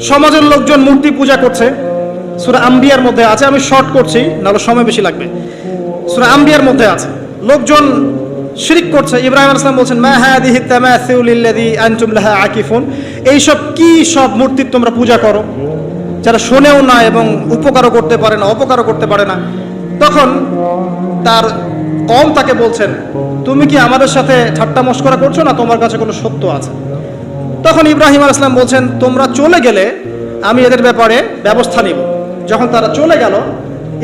সমাজের লোকজন মূর্তি পূজা করছে। সুরা আম্বিয়ার মধ্যে আছে, আমি শর্ট করছি, নাহলে সময় বেশি লাগবে। সুরা আম্বিয়ার মধ্যে আছে। লোকজন শিরিক করছে। ইব্রাহিম আলাইহিস সালাম বলছেন, মা হাদিহি তামাসিউলিল্লাযী আনতুম লাহা আকিফুন? এইসব কি সব মূর্তির তোমরা পূজা করো? যারা শোনেও না এবং উপকারও করতে পারে না, অপকারও করতে পারে না। তখন তার কম তাকে বলছেন, তুমি কি আমাদের সাথে ঠাট্টা মস্করা করছ না? তোমার কাছে কোনো সত্য আছে? তখন ইব্রাহিম আল ইসলাম বলছেন, তোমরা চলে গেলে আমি এদের ব্যাপারে ব্যবস্থা নিব। যখন তারা চলে গেল,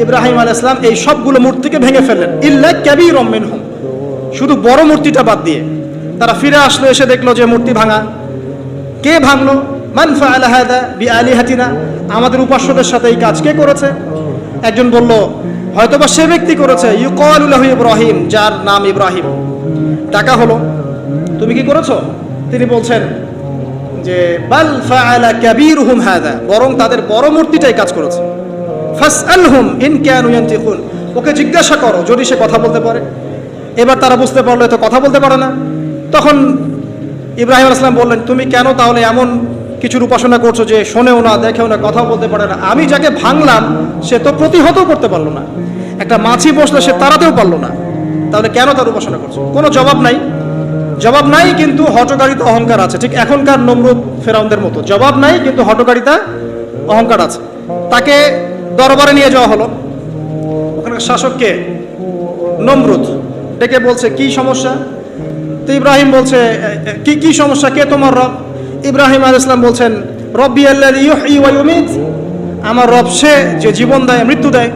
ইব্রাহিম আল ইসলাম এই সবগুলো মূর্তিকে ভেঙে ফেললেন। ইল্লা ক্যাবি রম্মিন হোম শুধু বড় মূর্তিটা বাদ দিয়ে তারা ফিরে আসলো, এসে দেখল যে মূর্তি ভাঙা। কে ভাঙলো? মান ফাআলা হাদা বি আলিহাতিনা আমাদের উপাস্যদের সাথে এই কাজ কে করেছে? একজন বলল, হয়তোবা সে ব্যক্তি করেছে। ইউকালু লাহু ইব্রাহিম, যার নাম ইব্রাহিম। টাকা হলো। তুমি কি করেছ? তিনি বলছেন যে, বাল ফাআলা কাবীরুহুম হাদা বরং তাদের বড় মূর্তিটাই কাজ করেছে। ফাসআলহুম ইন কানু ইয়ান্তিকুন ওকে জিজ্ঞাসা করো যদি সে কথা বলতে পারে। এবার তারা বুঝতে পারল, এ তো কথা বলতে পারে না। তখন ইব্রাহিম আলাইহিস সালাম বললেন, তুমি কেন তাহলে এমন কিছুর উপাসনা করছ যে শোনেও না, দেখেও না কথা বলতে পারে না? আমি যাকে ভাঙলাম, সে তো প্রতিহতও করতে পারল না। একটা মাছি বসলে সে তাড়াতেও পারল না। তাহলে কেন তার উপাসনা করছ? কোনো জবাব নাই। জবাব নাই কিন্তু হটকারিতা অহংকার আছে। ঠিক এখনকার নমরুদ ফেরাউনদের মতো। জবাব নাই কিন্তু হটকারিতা অহংকার আছে। তাকে দরবারে নিয়ে যাওয়া হলো। ওখানকার শাসককে নমরুদ। ডেকে বলছে কি সমস্যা? তো ইব্রাহিম বলছে "এ, এ, কি কি সমস্যা? কে তোমার রব? ইব্রাহিম আল ইসলাম বলছেন রব্বি আল্লাহ আমার রব সে যে জীবন দেয় মৃত্যু দেয়।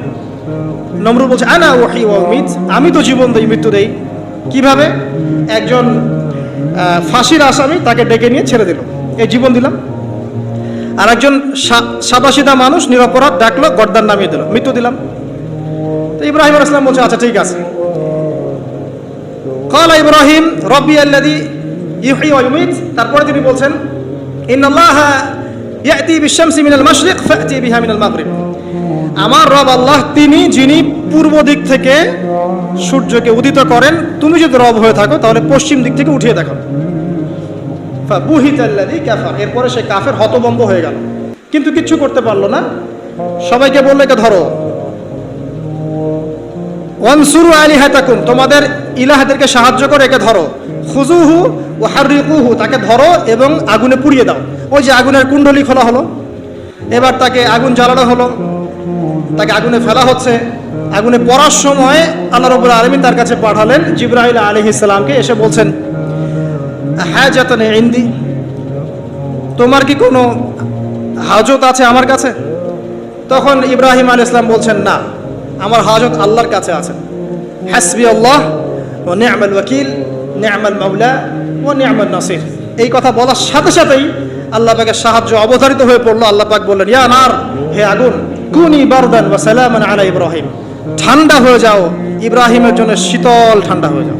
নমরুদ বলছে আনা ওহি ওয়ামিত আমি তো জীবন দেই মৃত্যু দেই। কীভাবে? একজন ফাঁসির আসামি তাকে ডেকে নিয়ে ছেড়ে দিল। এই জীবন দিলাম। আর একজন সাদাসিদা মানুষ নিরপরাধ ডাকলো গর্দার নামিয়ে দিল। মৃত্যু দিলাম। তো ইব্রাহিম আসলাম বলছে আচ্ছা ঠিক আছে। কল ইব্রাহিম, রব্বি আল্লাদি ইউহি ওয়ুমিত তারপরে তিনি বলছেন, ইন্নাল্লাহ ইয়াতি বিশামসি মিনাল মাশরিক ফাতি বিহা মিনাল মাগরিব। আমার রব আল্লাহ, তিনি যিনি পূর্ব দিক থেকে সূর্যকে উদিত করেন, তুমি যদি রব হয়ে থাকো, তাহলে পশ্চিম দিক থেকে উঠিয়ে দেখো। এরপরে সে কাফের হতবম্ব হয়ে গেল। কিন্তু কিচ্ছু করতে পারল না। সবাইকে বলল, একে ধরো। ওয়ানসুরু আলী হাতাকুম তোমাদের ইলাহাদেরকে সাহায্য করে, একে ধরো। খুজুহু ও হারিকুহু তাকে ধরো এবং আগুনে পুড়িয়ে দাও। ওই যে আগুনের কুণ্ডলি খোলা হলো। এবার তাকে আগুন জ্বালানো হলো। তাকে আগুনে ফেলা হচ্ছে। আগুনে পড়ার সময় আল্লাহ রবুল আলমিন তার কাছে পাঠালেন জিব্রাহিল আলী ইসলামকে এসে বলছেন হ্যাঁ যাতনে ইন্দি, তোমার কি কোনো হাজত আছে আমার কাছে? তখন ইব্রাহিম আল ইসলাম বলছেন, না, আমার হাজত আল্লাহর কাছে আছে। হাসবি আল্লাহ ও নিয়ামাল ওয়াকিল, নিয়ামাল মাওলা ও নিয়ামাল নাসির। এই কথা বলার সাথে সাথেই আল্লাহ পাকের সাহায্য অবধারিত হয়ে পড়ল। আল্লাহ পাক বললেন, ইয়া নার, হে আগুন কুনি বারদান ওয়া সালামান আলা ইব্রাহিম। ঠান্ডা হয়ে যাও। ইব্রাহিমের জন্য শীতল ঠান্ডা হয়ে যাও।